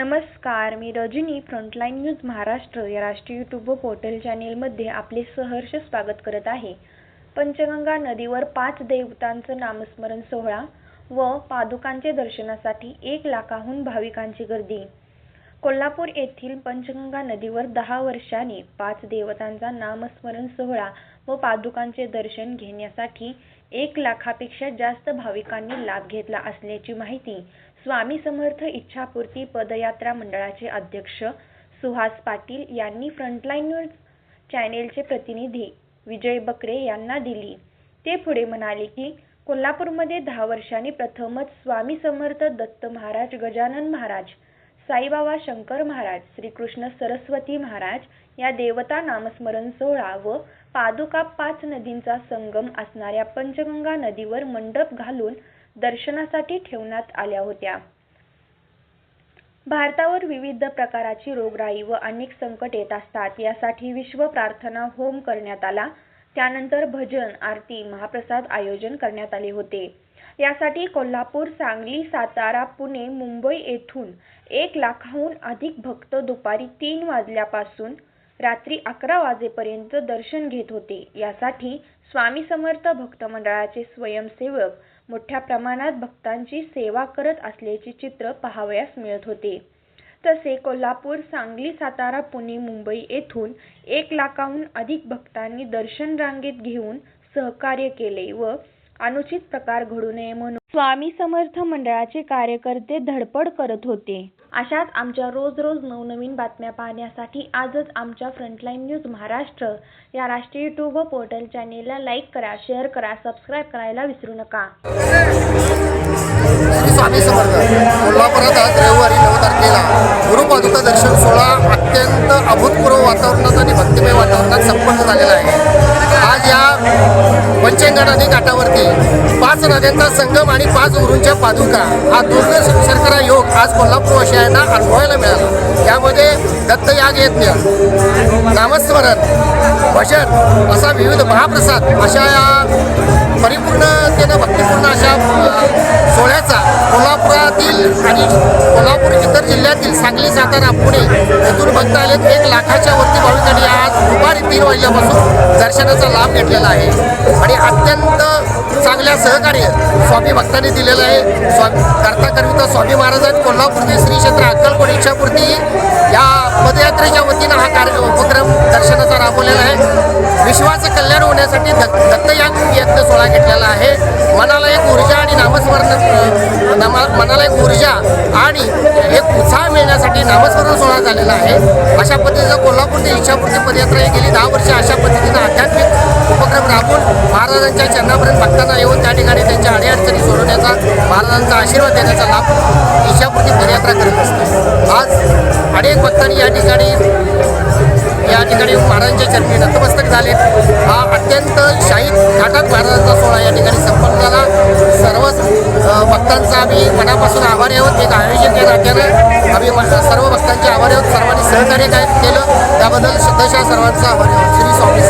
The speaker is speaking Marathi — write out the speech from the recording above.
नमस्कार मी रजनी फ्रंटलाईन न्यूज महाराष्ट्र या राष्ट्रीय यूट्यूब पोर्टल चॅनेलमध्ये आपले सहर्ष स्वागत करत आहे. पंचगंगा नदीवर पाच देवतांचं नामस्मरण सोहळा व पादुकांचे दर्शनासाठी एक लाखाहून भाविकांची गर्दी. कोल्हापूर येथील पंचगंगा नदीवर दहा वर्षांनी पाच देवतांचा नामस्मरण सोहळा व पादुकांचे दर्शन घेण्यासाठी एक लाखापेक्षा जास्त भाविकांनी लाभ घेतला असल्याची माहिती स्वामी समर्थ इच्छापूर्ती पदयात्रा मंडळाचे अध्यक्ष सुहास पाटील यांनी फ्रंटलाईन न्यूज चॅनेलचे प्रतिनिधी विजय बकरे यांना दिली. ते पुढे म्हणाले की कोल्हापूरमध्ये दहा वर्षांनी प्रथमच स्वामी समर्थ दत्त महाराज गजानन महाराज साईबाबा शंकर महाराज श्रीकृष्ण सरस्वती महाराज या देवता नामस्मरण सोहळा व पादुका पाच नदींचा संगम असणाऱ्या पंचगंगा नदीवर मंडप घालून दर्शनासाठी ठेवण्यात आल्या होत्या. भारतावर विविध प्रकाराची रोगराई व अनेक संकट येत असतात. यासाठी विश्व प्रार्थना होम करण्यात आला. त्यानंतर भजन आरती महाप्रसाद आयोजन करण्यात आले होते. यासाठी कोल्हापूर सांगली सातारा पुणे मुंबई येथून एक लाखाहून अधिक भक्त दुपारी तीन वाजल्यापासून रात्री अकरा वाजेपर्यंत दर्शन घेत होते. यासाठी स्वामी समर्थ भक्त मंडळाचे स्वयंसेवक मोठ्या प्रमाणात भक्तांची सेवा करत असल्याचे चित्र पाहावयास मिळत होते. तसे कोल्हापूर सांगली सातारा पुणे मुंबई येथून एक लाखाहून अधिक भक्तांनी दर्शन रांगेत घेऊन सहकार्य केले व अनुचित प्रकार घडू नये म्हणून स्वामी समर्थ मंडळाचे कार्यकर्ते धडपड करत होते. अशाच आमच्या रोज रोज नवनवीन बातम्या पाहण्यासाठी आजच आमच्या फ्रंटलाईन न्यूज महाराष्ट्र या राष्ट्रीय यूट्यूब पोर्टल चॅनेलला लाईक करा शेअर करा सबस्क्राईब करायला विसरू नका. स्वामी समर्थ कोल्हापुरात आज रविवारी नऊ तारखेला गुरुपादुका दर्शन सोहळा अत्यंत अभूतपूर्व वातावरणात आणि भक्तिमय वातावरणात संपन्न झालेला आहे. आज या पंचगंगा नदी काठावरती पाच नद्यांचा संगम आणि पाच गुरूंच्या पादुका. हा दुर्ग शर्करा योग आज कोल्हापूर वासियांना अनुभवायला मिळाला. यामध्ये दत्तयाग यज्ञ नामस्मरण भजन असा विविध महाप्रसाद अशा या परिपूर्णतेनं भक्तिपूर्ण अशा सोहळ्याचा कोल्हापुरातील आणि कोल्हापूर सांगली सातारा पुणे इथून भक्त आलेत एक लाखाच्या वरती भाविकांनी आज दुपारी तीन वाजल्यापासून दर्शनाचा लाभ घेतलेला आहे. आणि अत्यंत चांगल्या सहकार्य स्वामी भक्तांनी दिलेलं आहे. स्वामी करता करविता स्वामी महाराजांनी कोल्हापूरचे श्री क्षेत्र अक्कलकोट इच्छापूर्ती या पदयात्रेच्या वतीनं हा कार्य उपक्रम दर्शनाचा राबवलेला आहे. विश्वाचं कल्याण होण्यासाठी दत्त दत्तयाग यज्ञ सोहळा घेतलेला आहे. मनाला एक ऊर्जा आणि नामस्मरण मनाला एक ऊर्जा नामस्मरण सोहळा झालेला आहे. अशा पद्धतीचं कोल्हापूर ते इच्छापूर्ती पदयात्रा ही गेली. दहा वर्ष अशा पद्धतीनं आध्यात्मिक उपक्रम राबवून महाराजांच्या चरणापर्यंत भक्तांना येऊन त्या ठिकाणी त्यांच्या अडीअडचणी सोडवण्याचा महाराजांचा आशीर्वाद देण्याचा लाभ इच्छापूर्ती पदयात्रा करत असते. आज अनेक भक्तांनी या ठिकाणी या ठिकाणी महाराजांच्या चरणी नतमस्तक झाले. हा अत्यंत शाही घाटात महाराजांचा सोहळा या ठिकाणी संपन्न झाला. सर्वच भक्तांचा आम्ही मनापासून आभारी आहोत. एक आयोजक या नात्यानं आम्ही म्हणतात सर्व भक्तांचे आभारी आहोत. सर्वांनी सहकार्य काय केलं? त्याबद्दल श्रद्धेच्या सर्वांचा आभारी आहोत. श्री स्वामी